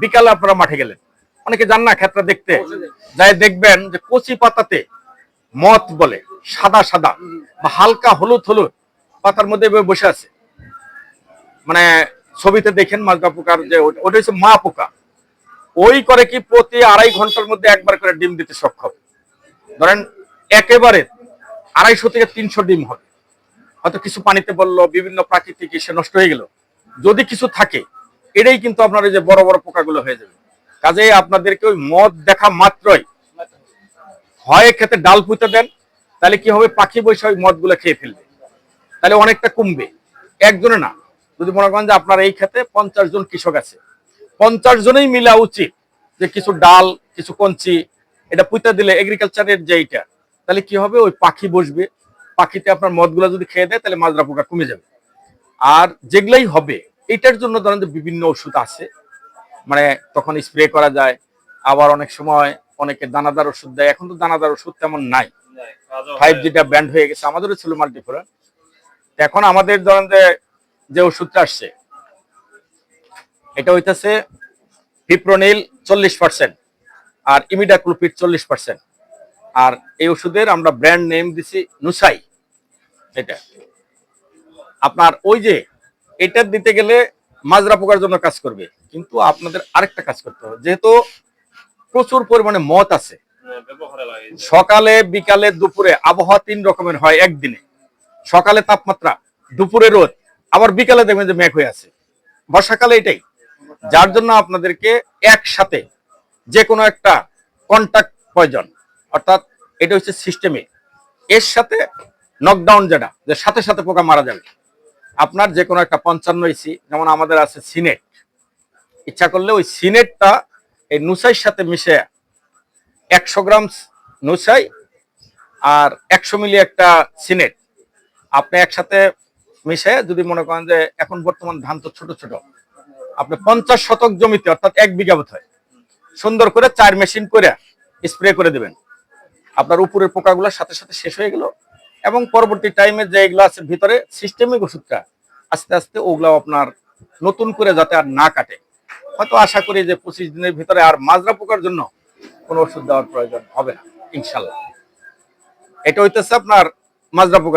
বিকালে আপনারা মাঠে গেলেন। অনেকে যান না ক্ষেত্রে দেখতে। যাই দেখবেন যে কচি পাতাতে মত বলে, সাদা সাদা বা হালকা হলুদ হলুদ পাতার মধ্যে বসে আছে। মানে ছবিতে দেখেন মাজরা পোকার যে ওটা হচ্ছে মা পোকা। ওই করে কি প্রতি আড়াই ঘণ্টার মধ্যে একবার করে ডিম দিতে সক্ষম। ধরেন একেবারে আড়াইশো থেকে তিনশো ডিম হবে। হয়তো কিছু পানিতে বলল, বিভিন্ন প্রাকৃতিক ইসে নষ্ট হয়ে গেল। যদি কিছু থাকে এটাই কিন্তু আপনার এই যে বড় বড় পোকাগুলো হয়ে যাবে। কাজে আপনাদেরকে ওই মদ দেখা মাত্রই। হয় খেতে ডাল পুঁতে দেন, তাহলে কি হবে? পাখি বসে ওই মদগুলো খেয়ে ফেলবে। তাহলে অনেকটা কমবে। একজনে না। যদি মনে করেন যে আপনার এই ক্ষেত্রে পঞ্চাশ জন কৃষক আছে। পঞ্চাশ জনেই মিলা উচিত যে কিছু ডাল, কিছু কঞ্চি, এটা পুঁতে দিলে এগ্রিকালচারের যে এইটা, তাহলে কি হবে? ওই পাখি বসবে। পাখিতে আপনার মদগুলো যদি খেয়ে দেয়, তাহলে মাজরা পোকা কমে যাবে। আর যেগুলাই হবে এটার জন্য ধরেন বিভিন্ন ওষুধ আছে। মানে তখন স্প্রে করা যায় আবার অনেক সময় অনেকে দানাদার ওষুধ দেয়। এখন তো দানাদার ওষুধ তেমন নাই। ফাইভ জিটা ব্যান্ড হয়ে গেছে আমাদেরও ছিল মাল্টিফোরান এখন আমাদের ধরেন যে যে ওষুধটা আসছে এটা হইতেছে ফিপ্রোনিল চল্লিশ পার্সেন্ট আর ইমিডাক্লোপিড চল্লিশ পার্সেন্ট আর এই ওষুধের আমরা ব্র্যান্ড নেম দিছি নুসাই। এটা। আপনার ওই যে এটা দিতে গেলে মাজরা পোকার জন্য কাজ করবে। কিন্তু আপনাদের আরেকটা কাজ করতে হবে। যেহেতু প্রচুর পরিমাণে মত আছে, সকালে, বিকালে, দুপুরে আবহাওয়া তিন রকমের হয় একদিনে। সকালে তাপমাত্রা, দুপুরে রোদ, আবার বিকালে দেখবেন যে মেঘ হয়ে আছে। বর্ষাকালে এটাই। যার জন্য আপনাদেরকে একসাথে যে কোনো একটা কন্টাক্ট প্রয়োজন অর্থাৎ এটা হচ্ছে সিস্টেমে এর সাথে নকডাউন যেটা, যে সাথে সাথে পোকা মারা যাবে। আপনার যে কোনো একটা পঞ্চান্ন ইসি, যেমন আমাদের আছে সিনেট। ইচ্ছা করলে ওই সিনেটটা এই নুসাইয়ের সাথে মিশে একশো গ্রাম নুসাই আর একশো মিলি একটা সিনেট। আপনি একসাথে মিশে যদি মনে করেন যে এখন বর্তমান ধান তো ছোট ছোট, আপনি পঞ্চাশ শতক জমিতে, অর্থাৎ এক বিঘা বোধ হয়, সুন্দর করে চার মেশিন করে স্প্রে করে দেবেন। আপনার উপরের পোকাগুলোর সাথে সাথে শেষ হয়ে গেল এবং পরবর্তী টাইমে যে এগুলো ভিতরে সিস্টেমিক ওষুধটা আস্তে আস্তে ওগুলো আপনার নতুন করে যাতে আর না কাটে। হয়তো আশা করি যে পঁচিশ দিনের ভিতরে আর মাজরা পোকার জন্য কোনো ওষুধ দেওয়ার প্রয়োজন হবে না, ইনশাল্লাহ। এটা হইতেছে আপনার মাজরা পোকা